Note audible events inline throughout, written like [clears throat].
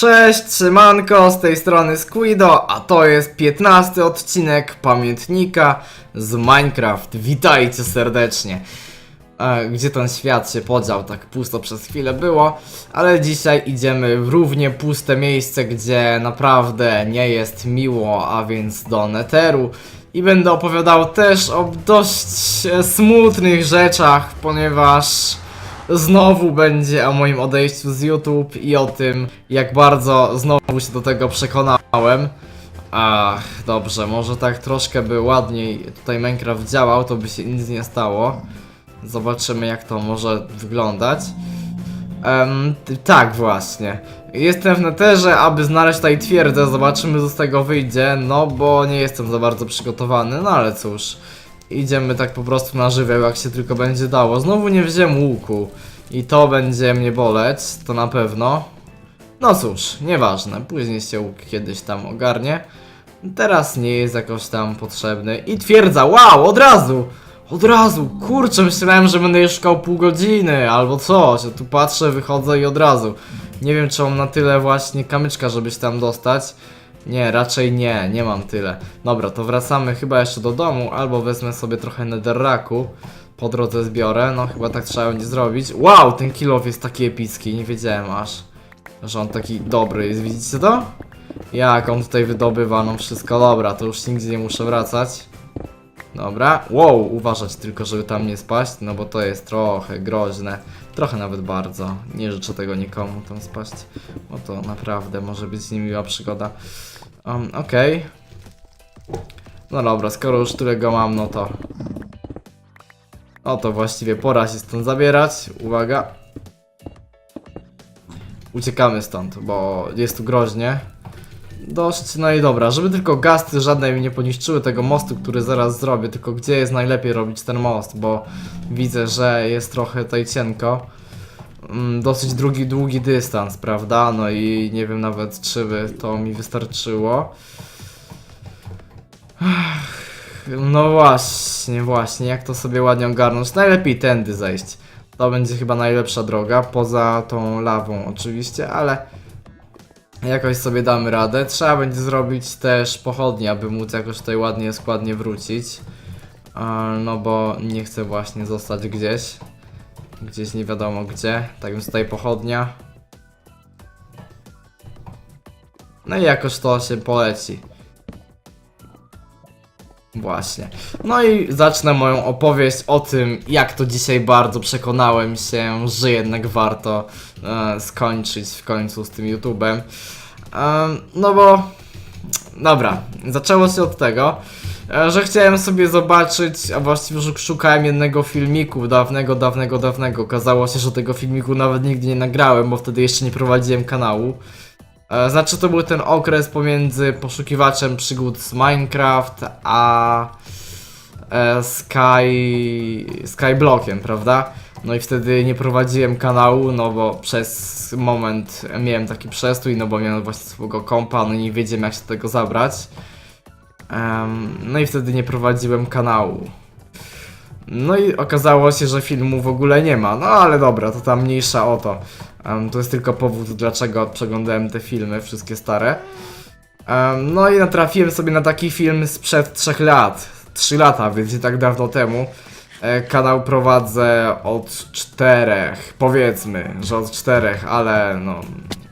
Cześć, trzymanko, z tej strony Squido, a to jest 15 odcinek pamiętnika z Minecraft. Witajcie serdecznie. E, Gdzie ten świat się podział, tak pusto przez chwilę było, ale dzisiaj idziemy w równie puste miejsce, gdzie naprawdę nie jest miło, a więc do Netheru. I będę opowiadał też o dość e, smutnych rzeczach, ponieważ znowu będzie o moim odejściu z YouTube i o tym, jak bardzo znowu się do tego przekonałem. Ach, dobrze, może tak troszkę by ładniej tutaj Minecraft działał, to by się nic nie stało. Zobaczymy jak to może wyglądać. T- tak właśnie. Jestem w neterze, aby znaleźć tutaj twierdzę, zobaczymy co z tego wyjdzie, no bo nie jestem za bardzo przygotowany, no ale cóż. Idziemy tak po prostu na żywioł, jak się tylko będzie dało. Znowu nie wziąłem łuku. I to będzie mnie boleć, to na pewno. No cóż, nieważne, później się łuk kiedyś tam ogarnie. Teraz nie jest jakoś tam potrzebny. I twierdza, wow, od razu! Od razu, kurczę, myślałem, że będę je szukał pół godziny albo coś. Ja tu patrzę, wychodzę i od razu. Nie wiem, czy mam na tyle właśnie kamyczka, żeby się tam dostać. Nie, raczej nie, nie mam tyle. Dobra, to wracamy chyba jeszcze do domu, albo wezmę sobie trochę netherraku. Po drodze zbiorę, no chyba tak trzeba będzie zrobić. Wow, ten kilof jest taki epicki, nie wiedziałem aż, że on taki dobry jest, widzicie to? Jak on tutaj wydobywa, no wszystko dobra, to już nigdzie nie muszę wracać. Dobra, wow, uważać tylko, żeby tam nie spaść, no bo to jest trochę groźne. Trochę nawet bardzo. Nie życzę tego nikomu tam spaść, bo to naprawdę może być niemiła przygoda. Um, okej. No dobra, skoro już tyle go mam, no to... No to właściwie pora się stąd zabierać. Uwaga. Uciekamy stąd, bo jest tu groźnie. Dość, no i dobra, żeby tylko gasty żadne mi nie poniszczyły tego mostu, który zaraz zrobię, tylko gdzie jest najlepiej robić ten most, bo widzę, że jest trochę tutaj cienko. Mm, Dosyć długi, długi dystans, prawda? No i nie wiem nawet, czy by to mi wystarczyło. No właśnie, właśnie, jak to sobie ładnie ogarnąć? Najlepiej tędy zejść. To będzie chyba najlepsza droga, poza tą lawą oczywiście, ale jakoś sobie damy radę. Trzeba będzie zrobić też pochodnie, aby móc jakoś tutaj ładnie, składnie wrócić. No bo nie chcę właśnie zostać gdzieś. Gdzieś nie wiadomo gdzie. Tak więc tutaj pochodnia. No i jakoś to się poleci. Właśnie. No i zacznę moją opowieść o tym, jak to dzisiaj bardzo przekonałem się, że jednak warto e, skończyć w końcu z tym YouTube'em. E, no bo. Dobra, zaczęło się od tego, że chciałem sobie zobaczyć, a właściwie że szukałem jednego filmiku dawnego, dawnego, dawnego. Okazało się, że tego filmiku nawet nigdy nie nagrałem, bo wtedy jeszcze nie prowadziłem kanału. E, Znaczy to był ten okres pomiędzy poszukiwaczem przygód z Minecraft a e, Sky Skyblockiem, prawda? No i wtedy nie prowadziłem kanału, no bo przez moment miałem taki przestój, no bo miałem właśnie swojego kompa, no i nie wiedziałem jak się do tego zabrać. No i wtedy nie prowadziłem kanału. No i okazało się, że filmu w ogóle nie ma. No ale dobra, to tam mniejsza o to. To jest tylko powód, dlaczego przeglądałem te filmy, wszystkie stare. No i natrafiłem sobie na taki film sprzed 3 lat. 3 lata, więc nie tak dawno temu. E, kanał prowadzę od czterech, powiedzmy, że od czterech, ale no,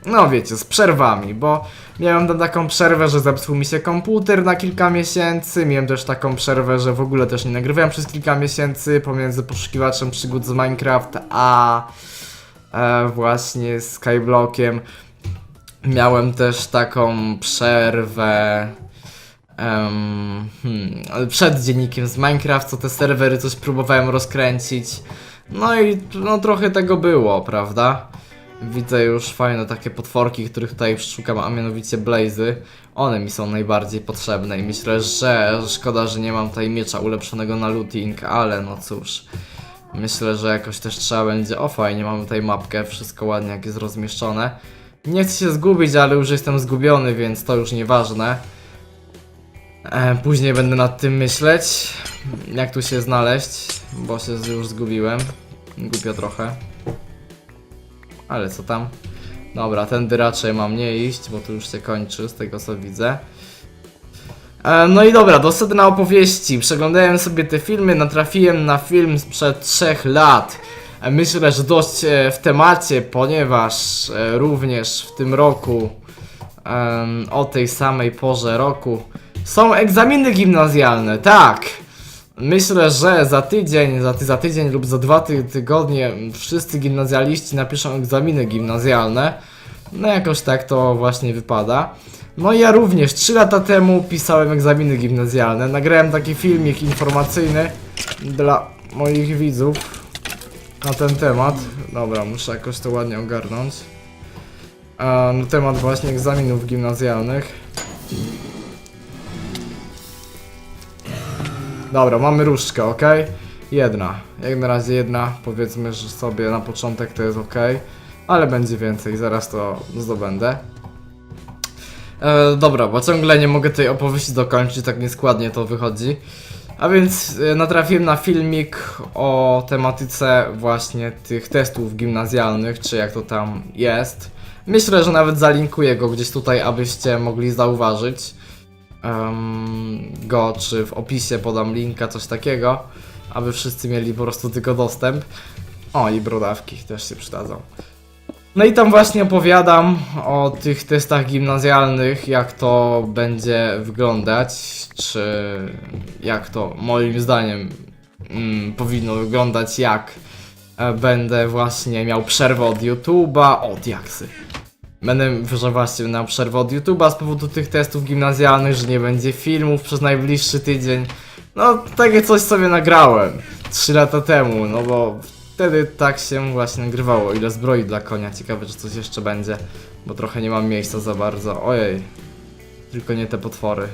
no wiecie, z przerwami, bo miałem tam taką przerwę, że zepsuł mi się komputer na kilka miesięcy, miałem też taką przerwę, że w ogóle też nie nagrywałem przez kilka miesięcy pomiędzy poszukiwaczem przygód z Minecraft a e, właśnie Skyblockiem. Miałem też taką przerwę em, hmm, przed dziennikiem z Minecraft, co te serwery coś próbowałem rozkręcić. No i no trochę tego było, prawda? Widzę już fajne takie potworki, których tutaj szukam, a mianowicie Blazy. One mi są najbardziej potrzebne i myślę, że szkoda, że nie mam tutaj miecza ulepszonego na looting, ale no cóż. Myślę, że jakoś też trzeba będzie. O fajnie, mamy tutaj mapkę, wszystko ładnie jak jest rozmieszczone. Nie chcę się zgubić, ale już jestem zgubiony, więc to już nieważne. E, później będę nad tym myśleć, jak tu się znaleźć, bo się już zgubiłem. Głupio trochę. Ale co tam? Dobra, tędy raczej mam nie iść, bo tu już się kończy, z tego co widzę. E, No i dobra, do sedna opowieści. Przeglądałem sobie te filmy, natrafiłem na film sprzed 3 lat. E, Myślę, że dość e, w temacie, ponieważ również w tym roku, o tej samej porze roku, są egzaminy gimnazjalne, tak! Myślę, że za tydzień, za, ty, za tydzień lub za dwa ty, tygodnie wszyscy gimnazjaliści napiszą egzaminy gimnazjalne. No jakoś tak to właśnie wypada. No ja również 3 lata temu pisałem egzaminy gimnazjalne. Nagrałem taki filmik informacyjny dla moich widzów na ten temat. Dobra, muszę jakoś to ładnie ogarnąć. Na temat właśnie egzaminów gimnazjalnych. Dobra, mamy różdżkę, ok? Jedna. Jak na razie jedna. Powiedzmy, że sobie na początek to jest ok. Ale będzie więcej, zaraz to zdobędę. E, dobra, bo ciągle nie mogę tej opowieści dokończyć, tak nieskładnie to wychodzi. A więc e, natrafiłem na filmik o tematyce właśnie tych testów gimnazjalnych, czy jak to tam jest. Myślę, że nawet zalinkuję go gdzieś tutaj, abyście mogli zauważyć em, go, czy w opisie podam linka, coś takiego, aby wszyscy mieli po prostu tylko dostęp. O, i brodawki też się przydadzą. No i tam właśnie opowiadam o tych testach gimnazjalnych, jak to będzie wyglądać, czy jak to moim zdaniem mm, powinno wyglądać, jak e, będę właśnie miał przerwę od YouTube'a, od jaksy. Będę, że właśnie miał przerwę od YouTube'a z powodu tych testów gimnazjalnych, że nie będzie filmów przez najbliższy tydzień. No, takie coś sobie nagrałem 3 lata temu, no bo wtedy tak się właśnie nagrywało. Ile zbroi dla konia, ciekawe, czy coś jeszcze będzie, bo trochę nie mam miejsca za bardzo. Ojej, tylko nie te potwory.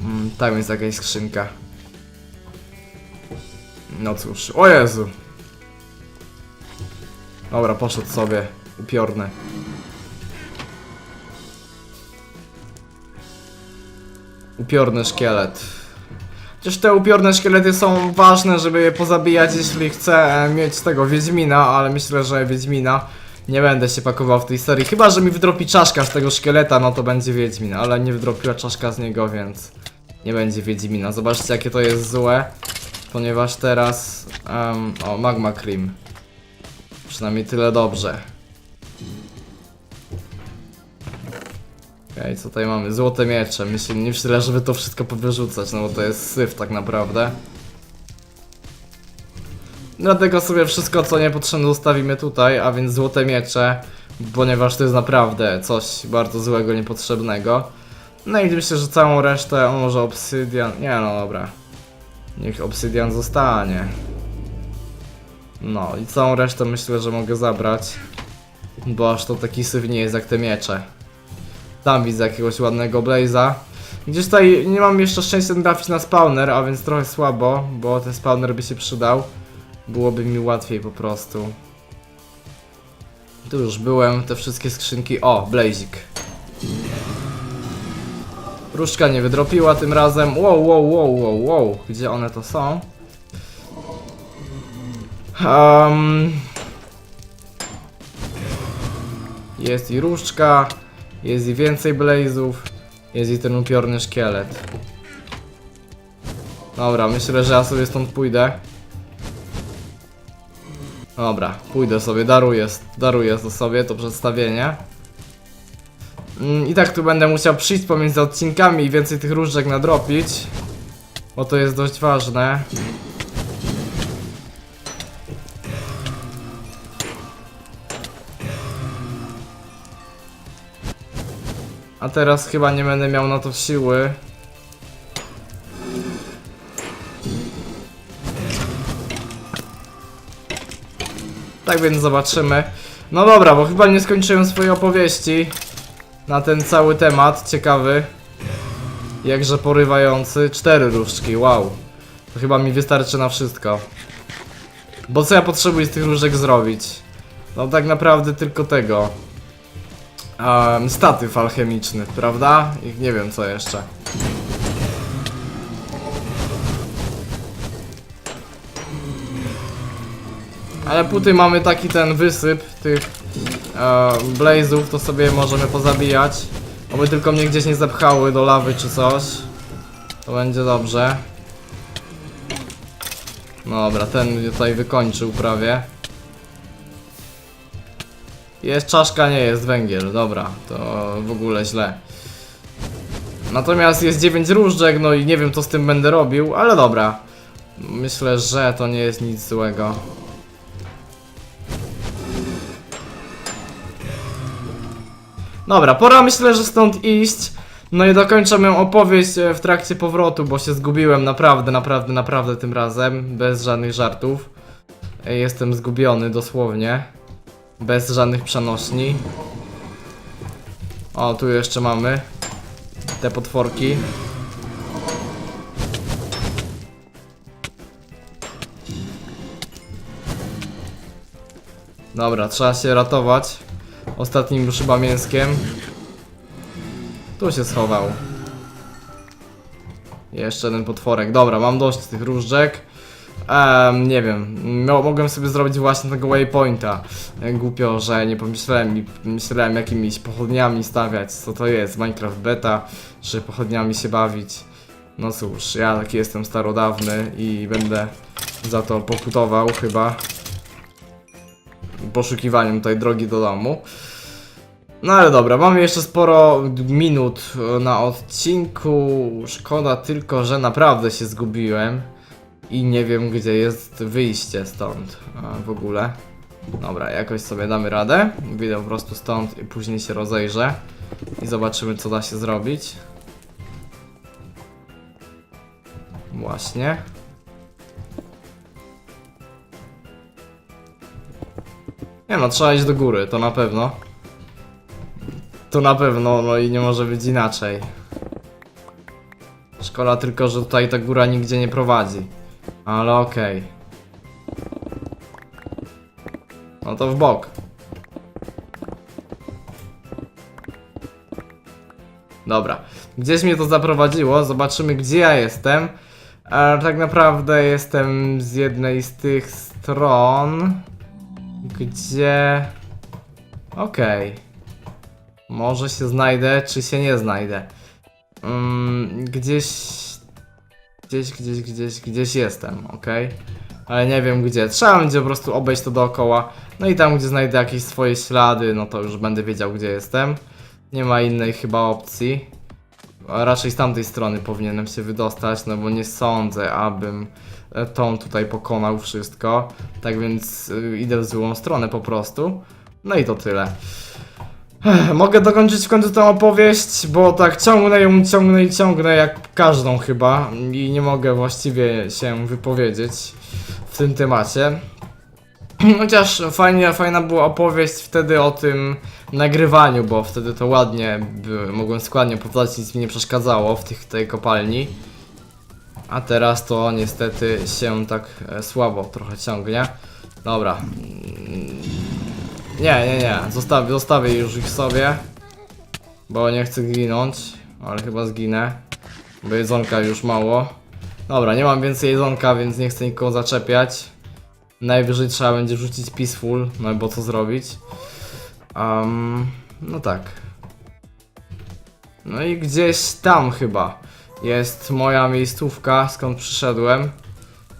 Mm, tam jest jakaś skrzynka. No cóż, o Jezu. Dobra, poszedł sobie, upiorny. Upiorny szkielet. Chociaż te upiorne szkielety są ważne, żeby je pozabijać, jeśli chcę e, mieć tego Wiedźmina, ale myślę, że Wiedźmina nie będę się pakował w tej serii. Chyba, że mi wydropi czaszka z tego szkieleta, no to będzie Wiedźmin, ale nie wydropiła czaszka z niego, więc nie będzie Wiedźmina. Zobaczcie, jakie to jest złe, ponieważ teraz... em, o, Magma Cream. Przynajmniej tyle dobrze. Okej, tutaj mamy? Złote miecze. Myślę, nie myślę, żeby to wszystko powyrzucać, no bo to jest syf tak naprawdę. Dlatego sobie wszystko, co niepotrzebne zostawimy tutaj, a więc złote miecze, ponieważ to jest naprawdę coś bardzo złego, niepotrzebnego. No i myślę, że całą resztę, o może obsydian, nie no dobra. Niech obsydian zostanie. No i całą resztę myślę, że mogę zabrać, bo aż to taki syf nie jest jak te miecze. Tam widzę jakiegoś ładnego blaza. Gdzieś tutaj nie mam jeszcze szczęścia trafić na spawner, a więc trochę słabo, bo ten spawner by się przydał. Byłoby mi łatwiej po prostu. Tu już byłem, te wszystkie skrzynki. O, blazik. Różdżka nie wydropiła tym razem. Wow, wow, wow, wow, wow. Gdzie one to są? Um, jest i różdżka. Jest i więcej blazów. Jest i ten upiorny szkielet. Dobra, myślę, że ja sobie stąd pójdę. Dobra, pójdę sobie, daruję, daruję to sobie, to przedstawienie. Mm, I tak tu będę musiał przyjść pomiędzy odcinkami i więcej tych różdżek nadrobić. Bo to jest dość ważne. A teraz chyba nie będę miał na to siły. Tak więc zobaczymy. No dobra, bo chyba nie skończyłem swojej opowieści na ten cały temat. Ciekawy. Jakże porywający. Cztery różdżki, wow. To chyba mi wystarczy na wszystko. Bo co ja potrzebuję z tych różdżek zrobić? No tak naprawdę tylko tego. Um, statyw alchemiczny, prawda? I nie wiem co jeszcze. Ale póty mamy taki ten wysyp tych e, blazów, to sobie możemy pozabijać. Oby tylko mnie gdzieś nie zepchały do lawy czy coś. To będzie dobrze. Dobra, ten tutaj wykończył prawie. Jest czaszka, nie jest węgiel, dobra, to w ogóle źle. Natomiast jest 9 różdżek, no i nie wiem co z tym będę robił, ale dobra. Myślę, że to nie jest nic złego. Dobra, pora myślę, że stąd iść. No i dokończę moją opowieść e, w trakcie powrotu, bo się zgubiłem naprawdę, naprawdę, naprawdę tym razem. Bez żadnych żartów. E, Jestem zgubiony dosłownie. Bez żadnych przenośni. O, tu jeszcze mamy te potworki. Dobra, trzeba się ratować. Ostatnim chyba mięskiem. Tu się schował. Jeszcze jeden potworek. Dobra, mam dość tych różdżek. Em, nie wiem, no, mogłem sobie zrobić właśnie tego waypointa. Głupio, że nie pomyślałem i myślałem jakimiś pochodniami stawiać, co to jest, Minecraft beta, czy pochodniami się bawić. No cóż, ja taki jestem starodawny i będę za to pokutował chyba. Poszukiwaniem tutaj drogi do domu. No ale dobra, mamy jeszcze sporo minut e, na odcinku. Szkoda tylko, że naprawdę się zgubiłem. I nie wiem, gdzie jest wyjście stąd e, w ogóle. Dobra, jakoś sobie damy radę. Wyjdę po prostu stąd i później się rozejrzę. I zobaczymy, co da się zrobić. Właśnie. Nie no, trzeba iść do góry, to na pewno. To na pewno, no i nie może być inaczej. Szkoda tylko, że tutaj ta góra nigdzie nie prowadzi. Ale okej. No to w bok. Dobra. Gdzieś mnie to zaprowadziło. Zobaczymy, gdzie ja jestem. E, tak naprawdę jestem z jednej z tych stron, gdzie... Okej. Może się znajdę, czy się nie znajdę. Mm, gdzieś... Gdzieś, gdzieś, gdzieś, gdzieś jestem, ok? Ale nie wiem gdzie. Trzeba będzie po prostu obejść to dookoła. No i tam, gdzie znajdę jakieś swoje ślady, no to już będę wiedział, gdzie jestem. Nie ma innej chyba opcji. A raczej z tamtej strony powinienem się wydostać, no bo nie sądzę, abym e, tą tutaj pokonał wszystko. Tak więc y, idę w złą stronę po prostu. No i to tyle. Mogę dokończyć w końcu tę opowieść, bo tak ciągnę ją, ciągnę i ciągnę jak każdą chyba i nie mogę właściwie się wypowiedzieć w tym temacie. [clears throat] Chociaż fajnie, fajna była opowieść wtedy o tym nagrywaniu, bo wtedy to ładnie by, mogłem składnie powtarzać, nic mi nie przeszkadzało w tych, tej kopalni. A teraz to niestety się tak e, słabo trochę ciągnie. Dobra. Nie, nie, nie. Zostawię, zostawię już ich sobie. Bo nie chcę ginąć. Ale chyba zginę. Bo jedzonka już mało. Dobra, nie mam więcej jedzonka, więc nie chcę nikogo zaczepiać. Najwyżej trzeba będzie rzucić peaceful, no bo co zrobić. Um, no tak. No i gdzieś tam chyba jest moja miejscówka, skąd przyszedłem.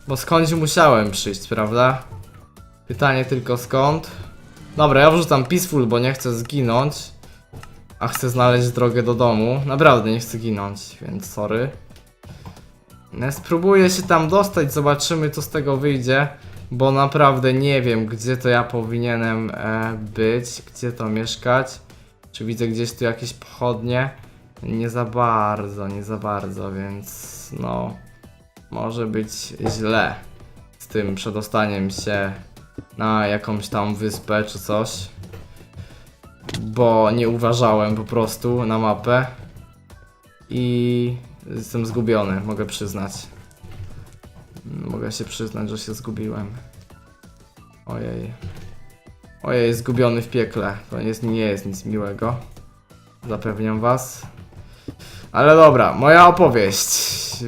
Bo skądś musiałem przyjść, prawda? Pytanie tylko skąd. Dobra, ja wrzucam peaceful, bo nie chcę zginąć. A chcę znaleźć drogę do domu. Naprawdę nie chcę ginąć, więc sorry. Spróbuję się tam dostać, zobaczymy co z tego wyjdzie. Bo naprawdę nie wiem, gdzie to ja powinienem e, być, gdzie to mieszkać. Czy widzę gdzieś tu jakieś pochodnie? Nie za bardzo, nie za bardzo, więc no. Może być źle z tym przedostaniem się na jakąś tam wyspę czy coś. Bo nie uważałem po prostu na mapę. I jestem zgubiony, mogę przyznać. Mogę się przyznać, że się zgubiłem. Ojej. Ojej, zgubiony w piekle. To jest, nie jest nic miłego. Zapewniam was. Ale dobra, moja opowieść.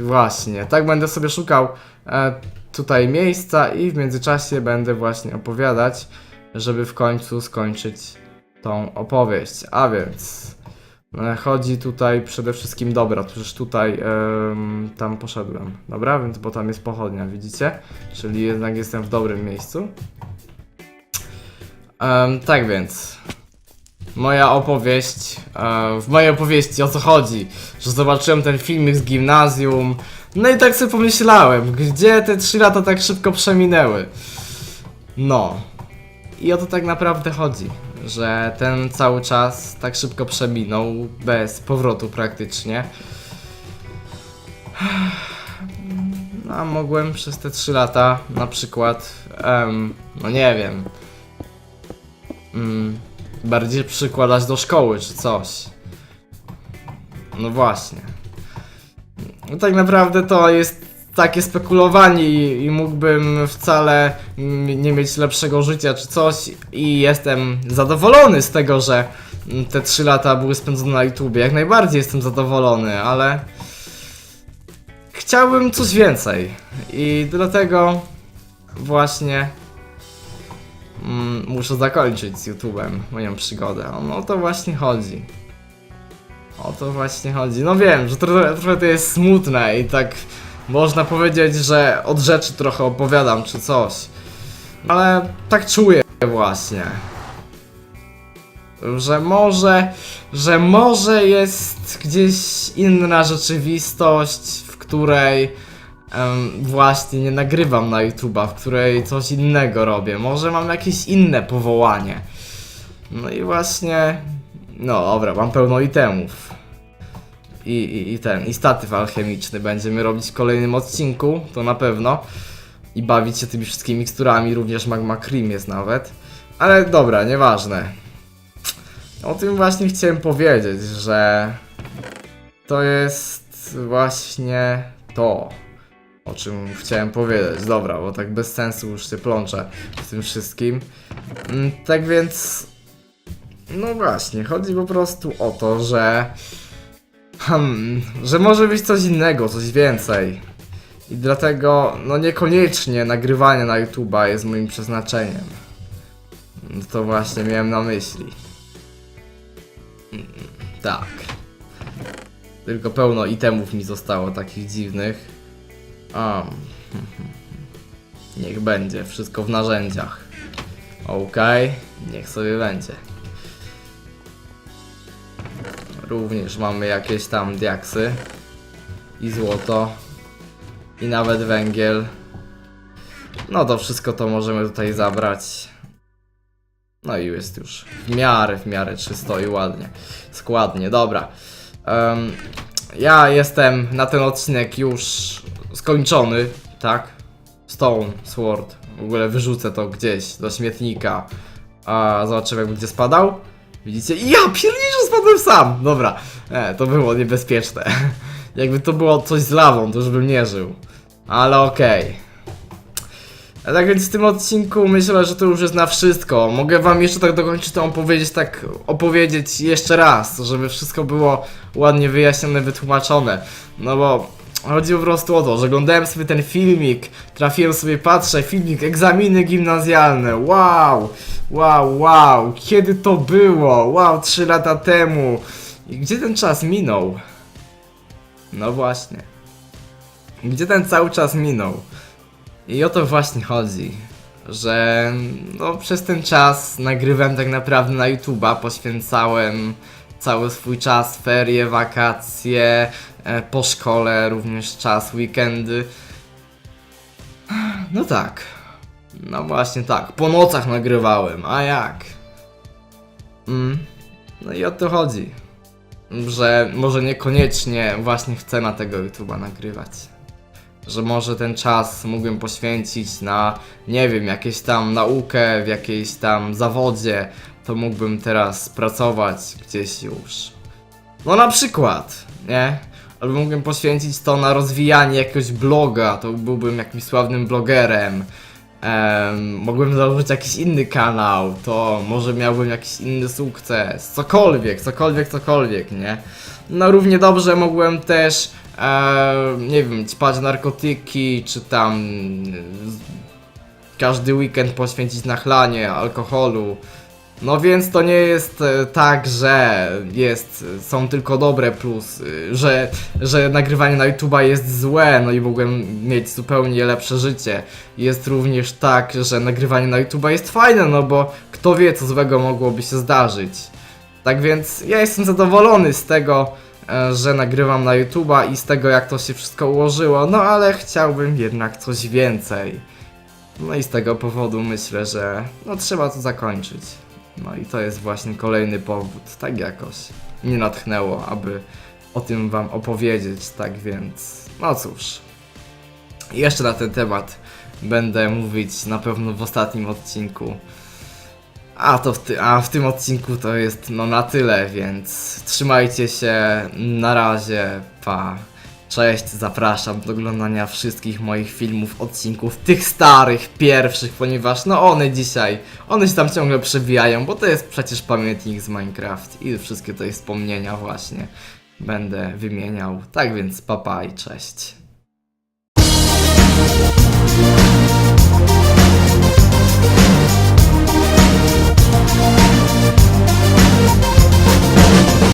Właśnie, tak będę sobie szukał e, tutaj miejsca i w międzyczasie będę właśnie opowiadać, żeby w końcu skończyć tą opowieść. A więc e, chodzi tutaj przede wszystkim, dobra, przecież tutaj em, tam poszedłem, dobra, więc bo tam jest pochodnia, widzicie? Czyli jednak jestem w dobrym miejscu. Em, tak więc, moja opowieść, e, w mojej opowieści o co chodzi, że zobaczyłem ten filmik z gimnazjum, no i tak sobie pomyślałem, gdzie te 3 lata tak szybko przeminęły. No. I o to tak naprawdę chodzi, że ten cały czas tak szybko przeminął, bez powrotu praktycznie. No, a mogłem przez te 3 lata na przykład, em, no nie wiem, mm, bardziej przykładać do szkoły czy coś. No właśnie. No tak naprawdę to jest takie spekulowanie i, i mógłbym wcale nie mieć lepszego życia czy coś i jestem zadowolony z tego, że te 3 lata były spędzone na YouTubie. Jak najbardziej jestem zadowolony, ale chciałbym coś więcej i dlatego właśnie mm, muszę zakończyć z YouTubem moją przygodę. No o to właśnie chodzi. O to właśnie chodzi. No wiem, że trochę, trochę to jest smutne i tak można powiedzieć, że od rzeczy trochę opowiadam czy coś. Ale tak czuję właśnie. Że może, że może jest gdzieś inna rzeczywistość, w której właśnie nie nagrywam na YouTube'a, w której coś innego robię. Może mam jakieś inne powołanie. No i właśnie, no dobra, mam pełno itemów. I, i, I ten, i statyw alchemiczny będziemy robić w kolejnym odcinku, to na pewno. I bawić się tymi wszystkimi miksturami, również Magma Cream jest nawet. Ale dobra, nieważne. O tym właśnie chciałem powiedzieć, że to jest właśnie to, o czym chciałem powiedzieć. Dobra, bo tak bez sensu już się plączę w tym wszystkim. Mm, Tak więc, no właśnie, chodzi po prostu o to, że Hmm, że może być coś innego, coś więcej. I dlatego, no niekoniecznie nagrywanie na YouTube'a jest moim przeznaczeniem. No To właśnie miałem na myśli. Mm, Tak. Tylko pełno itemów mi zostało takich dziwnych. Um. Niech będzie, wszystko w narzędziach. Okej, niech sobie będzie. Również mamy jakieś tam diaksy i złoto i nawet węgiel. No to wszystko to możemy tutaj zabrać. No i jest już w miarę, w miarę czysto i ładnie. Składnie, dobra. Em, ja jestem na ten odcinek już skończony, tak? Stone, Sword. W ogóle wyrzucę to gdzieś do śmietnika. A zobaczymy jak będzie spadał. Widzicie? Ja pierniczę spadłem sam! Dobra, e, to było niebezpieczne. [laughs] Jakby to było coś z lawą, to już bym nie żył. Ale okej. A Tak więc w tym odcinku myślę, że to już jest na wszystko. Mogę wam jeszcze tak dokończyć to opowiedzieć, tak opowiedzieć jeszcze raz, żeby wszystko było ładnie wyjaśnione, wytłumaczone. No bo chodzi po prostu o to, że oglądałem sobie ten filmik, trafiłem sobie, patrzę, filmik, egzaminy gimnazjalne, wow, wow, wow, kiedy to było, wow, 3 lata temu. I gdzie ten czas minął? No właśnie. Gdzie ten cały czas minął? I o to właśnie chodzi, że no, przez ten czas nagrywałem tak naprawdę na YouTube'a, poświęcałem cały swój czas, ferie, wakacje, e, po szkole również czas, weekendy. No tak, no właśnie tak, po nocach nagrywałem, a jak? Mm. No i o to chodzi, że może niekoniecznie właśnie chcę na tego YouTube'a nagrywać że może ten czas mógłbym poświęcić na, nie wiem, jakieś tam naukę, w jakiejś tam zawodzie, to mógłbym teraz pracować gdzieś już. No na przykład, nie? Albo mógłbym poświęcić to na rozwijanie jakiegoś bloga, to byłbym jakimś sławnym blogerem. Em, mogłem założyć jakiś inny kanał, to może miałbym jakiś inny sukces, cokolwiek, cokolwiek, cokolwiek, nie? No równie dobrze mogłem też, e, nie wiem, ćpać narkotyki, czy tam e, każdy weekend poświęcić na chlanie alkoholu. No więc to nie jest e, tak, że jest, są tylko dobre plusy, że, że nagrywanie na YouTube'a jest złe, no i mogłem mieć zupełnie lepsze życie. Jest również tak, że nagrywanie na YouTube'a jest fajne, no bo kto wie co złego mogłoby się zdarzyć. Tak więc ja jestem zadowolony z tego, e, że nagrywam na YouTube'a i z tego jak to się wszystko ułożyło, no ale chciałbym jednak coś więcej. No i z tego powodu myślę, że no trzeba to zakończyć. No i to jest właśnie kolejny powód, tak jakoś mnie natchnęło, aby o tym wam opowiedzieć, tak więc no cóż. Jeszcze na ten temat będę mówić na pewno w ostatnim odcinku. A to w, ty- a w tym odcinku to jest no na tyle, więc trzymajcie się, na razie, pa. Cześć, zapraszam do oglądania wszystkich moich filmów, odcinków, tych starych, pierwszych, ponieważ no one dzisiaj, one się tam ciągle przewijają, bo to jest przecież pamiętnik z Minecraft i wszystkie te wspomnienia właśnie będę wymieniał. Tak więc papa i cześć.